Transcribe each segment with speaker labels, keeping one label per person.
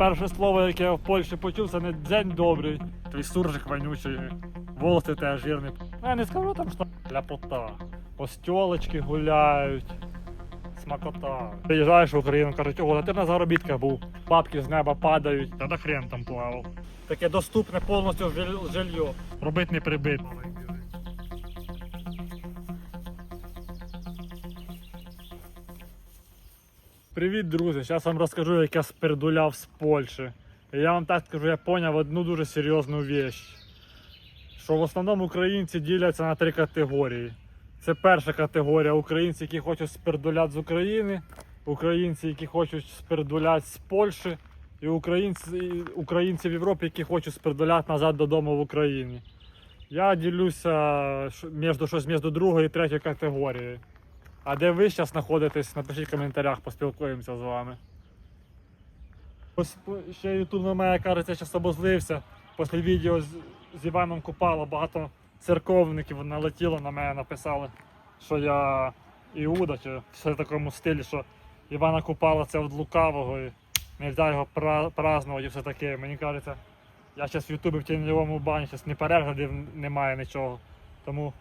Speaker 1: Перше слово, яке я в Польщі почув, це не день добрий. Твій суржик вонючий, волоси теж жирні. Я не скажу там, що ляпота. Остьолочки гуляють. Смакота. Приїжджаєш в Україну, кажуть, ого, ти на заробітках був. Бабки з неба падають, та на хрен там плавав. Таке доступне повністю жиль- жилье. Робить не прибит. Привіт, друзі! Зараз вам розкажу, як я спердуляв з Польщі. І я вам так скажу, я поняв одну дуже серйозну віч. Що в основному українці діляться на три категорії. Це перша категорія українці, які хочуть спердуляти з України, українці, які хочуть спердуляти з Польщі, і українці, українці в Європі, які хочуть спердуляти назад додому в Україні. Я ділюся між щось між другою і третьою категорією. А де ви зараз знаходитесь, напишіть в коментарях, поспілкуємося з вами. Ось ще YouTube на мене кажеться, зараз обозлився. Після відео з, з Іваном Купало багато церковників налетіло на мене, написали, що я Іуда, чи все в такому стилі, що Івана Купала це від лукавого і не можна його пра- празднувати і все таке. Мені кажеться, я зараз в Ютубі в тіньовому бані, зараз ні переглядів немає нічого. Тому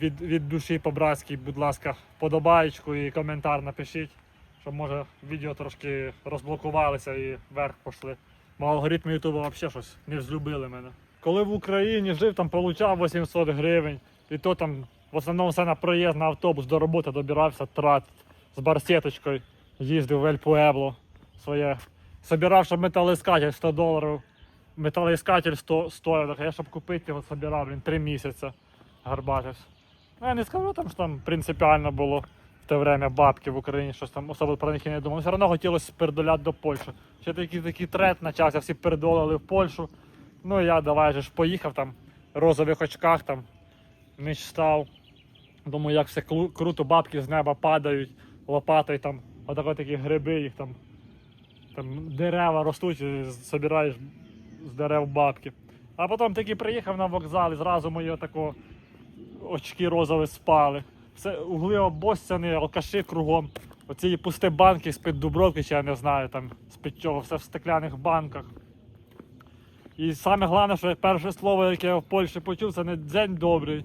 Speaker 1: від, від душі по-братськи, будь ласка, подобаєчку і коментар напишіть, щоб може відео трошки розблокувалися і вверх пішли. Бо алгоритми Ютуба взагалі щось не взлюбили мене. Коли в Україні жив, там получав 800 гривень, і то там в основному все на проїзд на автобус до роботи добирався, трат з барсеточкою, їздив в Ель Пуебло своє. Собирав, щоб металоіскатель 100 доларів. Металоіскатель 100 стоїв, я щоб купити його, собирав він 3 місяці гарбатився. Ну, я не скажу там, що там принципіально було в те время бабки в Україні, щось там особо про них і не думав. Все одно хотілося передоляти до Польщі. Ще такий такий тренд почався, всі передолали в Польщу. Ну я давай же ж поїхав там в розових очках там, мечтав. Думаю, як все клу- круто, бабки з неба падають, лопатою там, отако такі гриби, їх там, там дерева ростуть, і збираєш з дерев бабки. А потім таки приїхав на вокзал і зразу мої отако очки розові спали. Все, угли обоссяні, алкаші кругом. Оці пусті банки з-під Дубровки, чи я не знаю, там з-під чого, все в стекляних банках. І саме головне, що перше слово, яке я в Польщі почув, це не день добрий.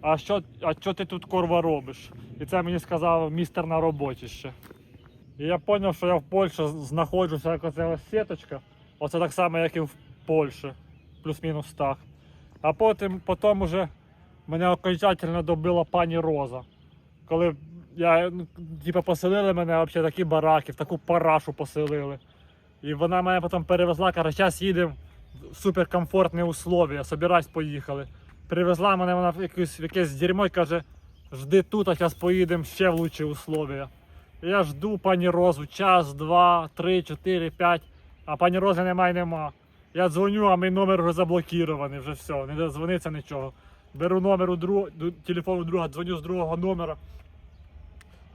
Speaker 1: А що, а що ти тут корва робиш? І це мені сказав містер на роботі ще. І я зрозумів, що я в Польщі знаходжуся як оця сіточка. Оце так само, як і в Польщі. Плюс-мінус так. А потім, потім уже мене окончательно добила пані Роза. Коли я, типу, поселили мене взагалі такі бараки, в таку парашу поселили. І вона мене потім перевезла, каже, зараз їдемо в суперкомфортні условия, собирайся, поїхали. Привезла мене вона в, якусь, в якесь дерьмо і каже, жди тут, а зараз поїдемо ще в лучші условия. Я жду пані Розу час, два, три, чотири, п'ять, а пані Рози немає нема. Я дзвоню, а мій номер вже заблокірований, вже все, не дозвониться нічого. Беру номер у друг, телефон друга, дзвоню з другого номера.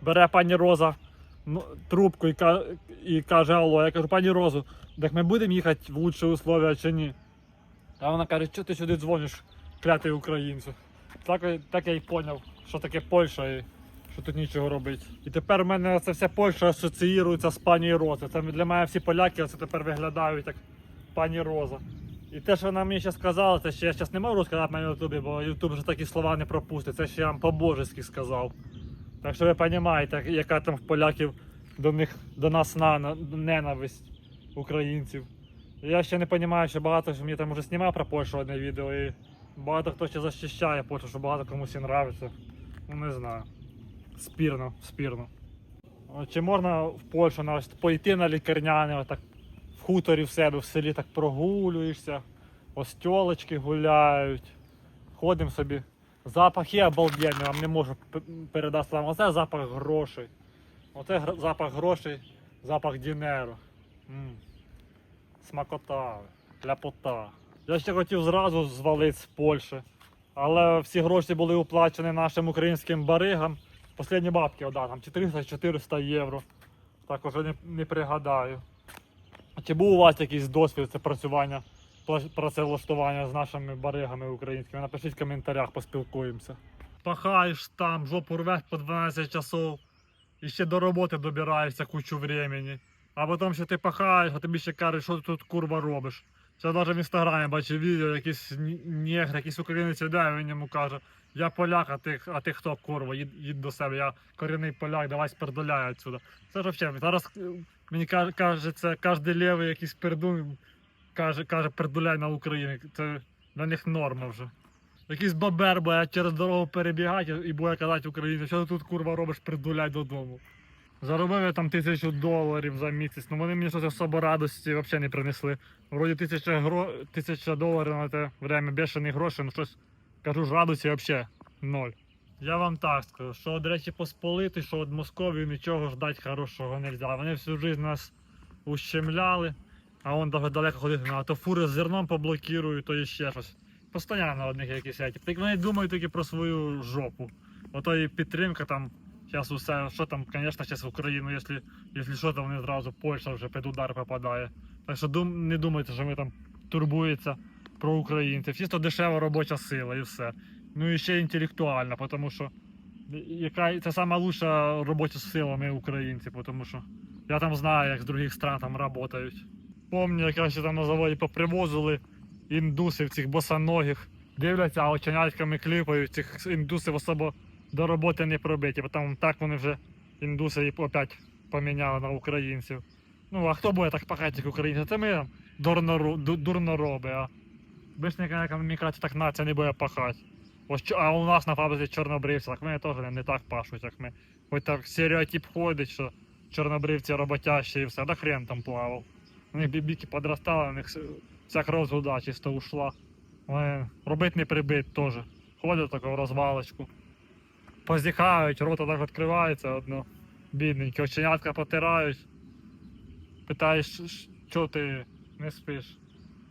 Speaker 1: Бере пані Роза трубку і, і каже: Алло, я кажу, пані Розу, так ми будемо їхати в лучші условия чи ні? А вона каже, що ти сюди дзвониш, клятий українцю. Так, так я й зрозумів, що таке Польща і що тут нічого робити. І тепер в мене це вся Польща асоціюється з пані Рози. Це для мене всі поляки це тепер виглядають як пані Роза. І те, що вона мені ще сказала, це ще я зараз не можу сказати на Ютубі, бо Ютуб вже такі слова не пропустить. Це ще я вам по-божески сказав. Так що ви розумієте, яка там в поляків до них до нас на, на- ненависть українців. Я ще не розумію, що багато що мені там вже знімав про Польщу одне відео, і багато хто ще захищає Польщу, що багато комусь і нравиться. Ну не знаю. Спірно, спірно. Чи можна в Польщу навіть пойти на лікарняне, отак хуторі в себе в селі так прогулюєшся, остьолочки гуляють, ходимо собі. Запах є обалденний, вам не можу передати вам. Оце запах грошей. Оце запах грошей, запах дінеру. Смакота, ляпота. Я ще хотів зразу звалити з Польщі, але всі гроші були оплачені нашим українським баригам. Последні бабки, да, там 400-400 євро. Так уже не, не пригадаю. Чи був у вас якийсь досвід це працювання, працевлаштування з нашими баригами українськими? Напишіть в коментарях, поспілкуємося. Пахаєш там, жопу рвеш по 12 часов, і ще до роботи добираєшся кучу времени. а потім ще ти пахаєш, а тобі ще кажуть, що ти тут курва робиш. Це навіть в інстаграмі бачив відео, якийсь негр, якийсь українець іде, він йому каже, я поляк, а ти, а ти хто, курва, їдь, їдь до себе, я корінний поляк, давай спердоляй отсюда. Це ж взагалі, зараз мені каже, це кожен лівий якийсь пердун каже, каже, пердуляй на Україні. Це для них норма вже. Якийсь бабер буде через дорогу перебігати і буде казати Україні, що ти тут курва робиш, придуляй додому. Заробив я там тисячу доларів за місяць, ну вони мені щось особо радості взагалі не принесли. Вроді тисяча, гро... тисяча доларів на те время бешені гроші, ну щось кажу ж радості взагалі ноль. Я вам так скажу, що до речі, посполити, що від Московії нічого ждати хорошого не можна. Вони всю життя нас ущемляли, а он далеко ходити треба. То фури з зерном поблокують, то ще щось. Постоянно одних якісь еті. Так вони думають тільки про свою жопу. Ото і підтримка там. Зараз усе, що там, звісно, зараз в Україну, якщо, якщо що, то вони зразу Польща вже під удар попадає. Так що дум, не думайте, що ми там турбуються про українців. Чисто дешева робоча сила і все. Ну і ще інтелектуальна, тому що яка це сама лучша робоча сила ми українці, тому що я там знаю, як з других стран там працюють. Помню, як ще там на заводі попривозили індусів цих босоногих. Дивляться, а оченятками кліпають, цих індусів особо до роботи не пробиті, бо там так вони вже індуси і опять поміняли на українців. Ну, а хто буде так пахати, як українці? Це ми ду- дурнороби, а бишника економіка так нація не буде пахати. А у нас на фабриці чорнобривці, так вони теж не, не так пашуть, як ми. Хоч так стереотип ходить, що чорнобривці роботящі і все, да хрен там плавав. У них бібіки подростали, у них вся кров туди чисто ушла. Вони робить не прибить теж. Ходять таку розвалочку. Позіхають, рота так відкривається одно. Бідненькі, оченятка потирають. Питаєш, що ти не спиш?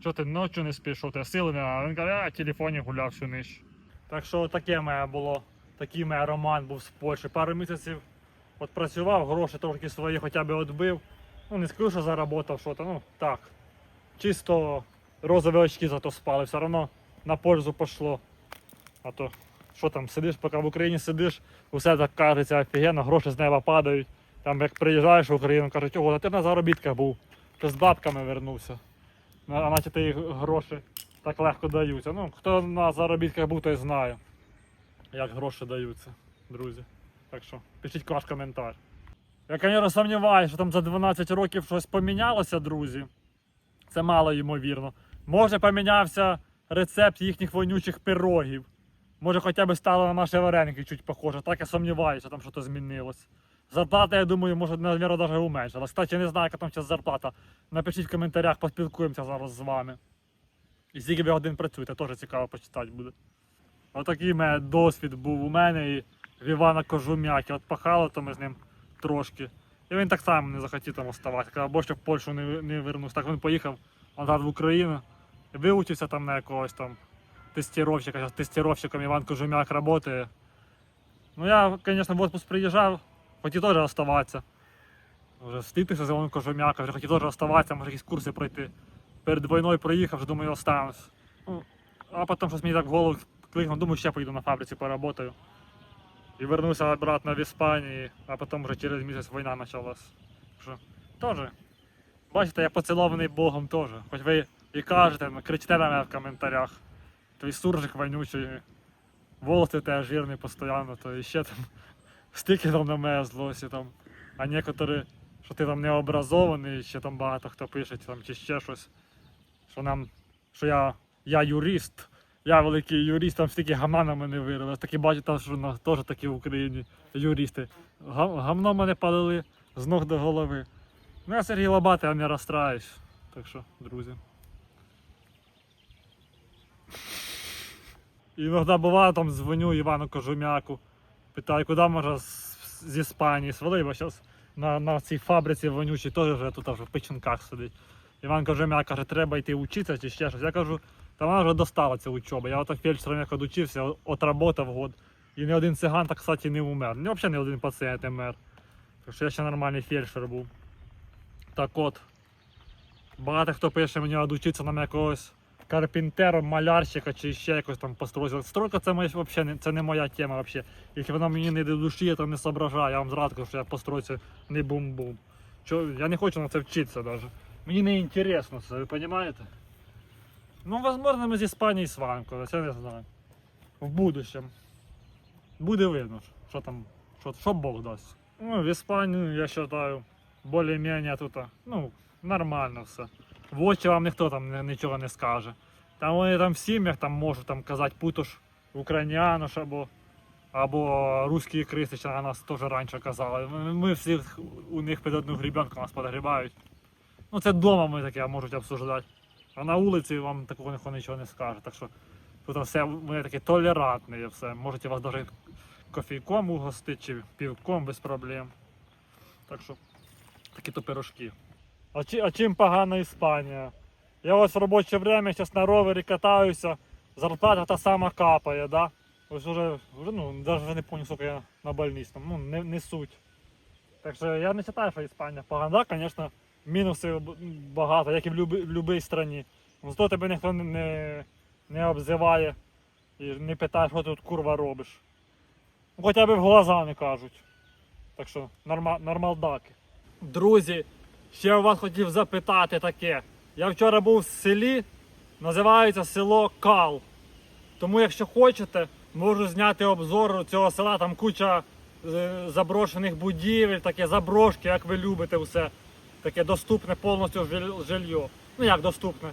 Speaker 1: Що ти ночі не спиш, що ти сили не а він каже, а телефоні гуляв всю ніч. Так що таке моє було, такий моє роман був з Польщі. Пару місяців от працював, гроші трошки свої хоча б відбив. Ну не скажу, що заработав що-то, ну так. Чисто розові очки зато спали, все одно на пользу пішло. А то що там, сидиш, поки в Україні сидиш, усе так кажеться офігенно, гроші з неба падають. Там як приїжджаєш в Україну, кажуть, ого, ти на заробітках був, ти з бабками вернувся. Ну, А наче ті гроші так легко даються. Ну, хто на заробітках був, той знає, як гроші даються, друзі. Так що пишіть ваш коментар. Я, звісно, сумніваюся, що там за 12 років щось помінялося, друзі. Це мало ймовірно. Може помінявся рецепт їхніх вонючих пирогів. Може хоча б стало на наші вареники чуть похоже. Так я сумніваюся, що там щось змінилось. Зарплата, я думаю, може, навіть уменшилась. Кстати, не знаю, яка там зараз зарплата. Напишіть в коментарях, поспілкуємося зараз з вами. І скільки ви годин працюєте, теж цікаво почитати буде. Отакий мене досвід був у мене і в Івана Кожум'які. От пахало то ми з ним трошки. І він так само не захотів там оставатися. Казав, бо ще в Польщу не, не вернусь. Так він поїхав назад в Україну, вивчився там на якогось там тестировщика. Зараз тестировщиком Іван Кожум'як працює. Ну я, звісно, в отпуск приїжджав, хотів теж оставатися. Вже ститися з Іваном Кожум'яка, вже хотів теж оставатися, може якісь курси пройти. Перед війною проїхав, думаю, останусь. Ну, а потім щось мені так в голову кликнув, думаю, ще поїду на фабриці, поработаю. І вернуся обратно в Іспанію, а потім вже через місяць війна почалась. Теж. Бачите, я поцілований Богом теж. Хоч ви і кажете, кричите на мене в коментарях. Той суржик вонючий, волоси теж жирні постійно, то і ще там стільки там на мене злості там. А некоторі, що ти там необразований, ще там багато хто пише, там, чи ще щось. Що нам, що я, я юрист, я великий юрист, там стільки гамна на мене вирили. Такі бачите, що у нас теж такі в Україні юристи. Га- Гамно мене палили з ног до голови. Ну я Сергій Лобатий, я не розстраюсь. Так що, друзі. Іноді буває, там дзвоню Івану Кожум'яку, питаю, куди може з, з Іспанії свали, бо зараз на, на цій фабриці вонючій теж вже тут вже в печінках сидить. Іван Кожум'як каже, треба йти вчитися чи ще щось. Я кажу, та вона вже достала ця учоба. Я отак фельдшером як одучився, отработав год. І ні один циган так, кстати, не умер. Ні, взагалі ні один пацієнт не мер. Так що я ще нормальний фельдшер був. Так от. Багато хто пише мені одучитися нам якогось карпінтера, малярщика чи ще якось там постройка. Стройка це вообще, не, це не моя тема. Вообще. Якщо вона мені не до душі, я там не соображаю. Я вам зразу кажу, що я по стройці не бум-бум. Я не хочу на це вчитися навіть. Мені не інтересно це, ви розумієте? Ну, можливо, ми з Іспанії сванку, це не знаю. В будущем. Буде видно, що там, що, що Бог дасть. Ну, в Іспанію, я вважаю, більш-менш тут, ну, нормально все. В очі вам ніхто там нічого не скаже. Там вони там в сім'ях там можуть там казати путош українянош або, або русські криси, ще на нас теж раніше казали. Ми всі у них під одну грібенку нас подгрібають. Ну це вдома ми таке можуть обсуждати. А на вулиці вам такого ніхто нічого не скаже. Так що тут все ми такі толерантні все. Можете вас навіть кофійком угостити чи півком без проблем. Так що такі то пирожки. А, чи, а чим погана Іспанія? Я ось в робоче время зараз на ровері катаюся, зарплата та сама капає, да? Ось уже, вже, ну, навіть не пам'ятаю, скільки я на больничному, ну, не, не суть. Так що я не вважаю, що Іспанія погана, Да, мінусів багато, як і в будь-якій країні. Ну, Зато тебе ніхто не, не, не обзиває і не питає, що ти тут курва робиш. Ну, Хоча б в глаза не кажуть. Так що норма, нормалдаки. Друзі, ще у вас хотів запитати таке. Я вчора був в селі, називається село Кал. Тому, якщо хочете, можу зняти обзор цього села, там куча е, заброшених будівель, таке заброшки, як ви любите все. Таке доступне повністю жиль- жилье. Ну як доступне?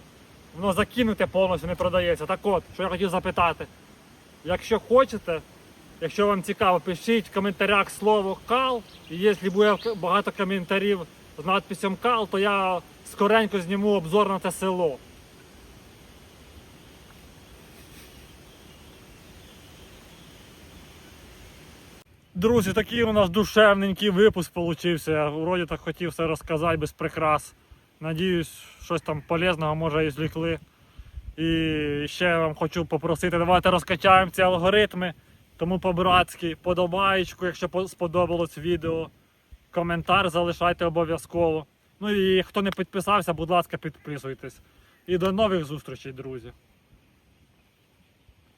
Speaker 1: Воно закинуте повністю не продається. Так от, що я хотів запитати. Якщо хочете, якщо вам цікаво, пишіть в коментарях слово кал. І якщо буде багато коментарів з надписом кал, то я скоренько зніму обзор на те село. Друзі, такий у нас душевненький випуск получився. Я вроді так хотів все розказати без прикрас. Надіюсь, щось там полезного може і злікли. І ще вам хочу попросити, давайте розкачаємо ці алгоритми. Тому по-братськи, подобаєчку, якщо сподобалось відео. Коментар залишайте обов'язково. Ну і хто не підписався, будь ласка, підписуйтесь. І до нових зустрічей, друзі.